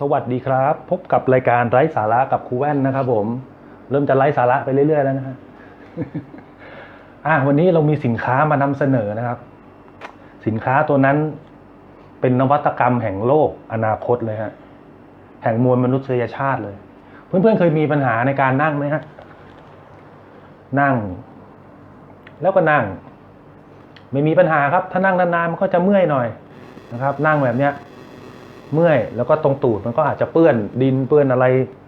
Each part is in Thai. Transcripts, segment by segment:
สวัสดีครับ พบกับรายการไร้สาระกับครูแว่นนะครับผม เริ่มจะไร้สาระไปเรื่อยๆแล้วนะฮะอะวันนี้เรามีสินค้ามานำเสนอนะครับ สินค้าตัวนั้นเป็นนวัตกรรมแห่งโลกอนาคตเลยฮะแห่งมวลมนุษยชาติเลย เพื่อนๆเคยมีปัญหาในการนั่งไหมฮะนั่ง แล้วก็นั่ง ไม่มีปัญหาครับ ถ้านั่งนานๆมันก็จะเมื่อยหน่อยนะครับ นั่งแบบเนี้ย เมื่อย แล้วก็ตรงตูดมันก็อาจจะเปื้อนดินเปื้อนอะไร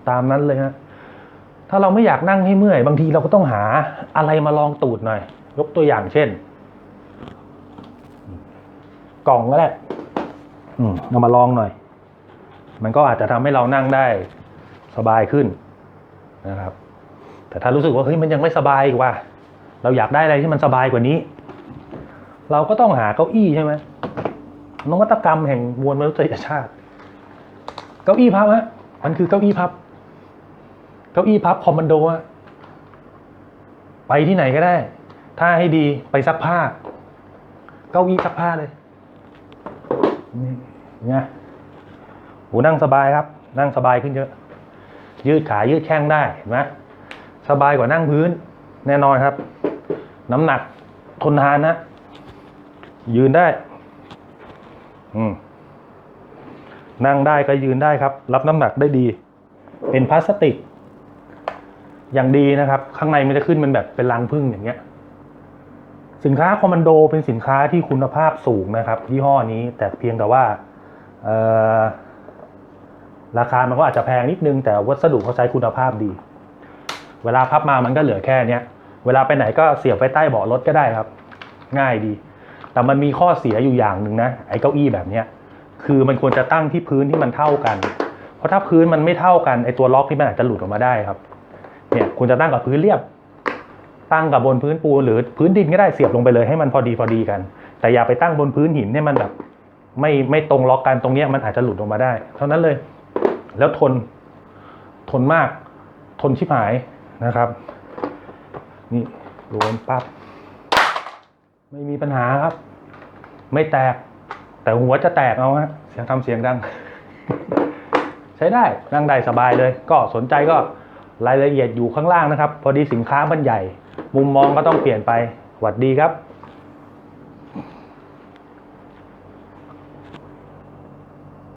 ตามนั้นเลยฮะถ้าเราไม่อยากนั่งให้เมื่อย บางทีเราก็ต้องหาอะไรมาลองตูดหน่อย ยกตัวอย่างเช่น กล่องก็ได้เอามาลองหน่อย มันก็อาจจะทำให้เรานั่งได้สบายขึ้นนะครับ แต่ถ้ารู้สึกว่าเฮ้ยมันยังไม่สบายอีกว่า เราอยากได้อะไรที่มันสบายกว่านี้ เราก็ต้องหาเก้าอี้ใช่ไหมนวัตกรรมแห่งมวลมนุษยชาติ เก้าอี้พับฮะมันคือเก้าอี้พับ เก้าอี้พับคอมมานโดอะไปที่ไหนก็ได้ ถ้าให้ดีไปซักผ้า เก้าอี้ซักผ้าเลยนี่ไงโหนั่งสบายครับ นั่งสบายขึ้นเยอะ ยืดขายืดแข้งได้เห็นไหมสบายกว่านั่งพื้น แน่นอนครับ น้ำหนักทนทานนะ ยืนได้ อืม นั่งได้ก็ยืนได้ครับ รับน้ำหนักได้ดี เป็นพลาสติก อย่างดีนะครับ ข้างในมันจะขึ้นเป็นแบบเป็นรังผึ้งอย่างเงี้ย สินค้าคอมมานโดเป็นสินค้าที่คุณภาพสูงนะครับยี่ห้อนี้แต่เพียงแต่ว่าราคามันก็อาจจะแพงนิดนึง แต่วัสดุเขาใช้คุณภาพดี เวลาพับมามันก็เหลือแค่เนี้ย เวลาไปไหนก็เสียบไว้ใต้เบาะรถก็ได้ครับ ง่ายดี แต่มันมีข้อเสียอยู่อย่างหนึ่งนะไอ้เก้าอี้แบบเนี้ย คือมันควรจะตั้งที่พื้นที่มันเท่ากัน เพราะถ้าพื้นมันไม่เท่ากันไอ้ตัวล็อกนี่มันอาจจะหลุดออกมาได้ครับ เนี่ยควรจะตั้งกับพื้นเรียบ ตั้งกับบนพื้นปูนหรือพื้นดินก็ได้เสียบลงไปเลยให้มันพอดีพอดีกัน แต่อย่าไปตั้งบนพื้นหินเนี่ยมันแบบ ไม่ไม่ตรงล็อกกันตรงเนี้ยมันอาจจะหลุดออกมาได้ เท่านั้นเลย แล้วทนทนมาก ทนชิบหายนะครับ นี่รวมปั๊บไม่มีปัญหาครับ ไม่แตก แต่หัวจะแตกเอาฮะเสียงทำเสียงดัง ใช้ได้นั่งได้สบายเลย ก็สนใจก็รายละเอียดอยู่ข้างล่างนะครับ พอดีสินค้ามันใหญ่ มุมมองก็ต้องเปลี่ยนไปหวัดดีครับ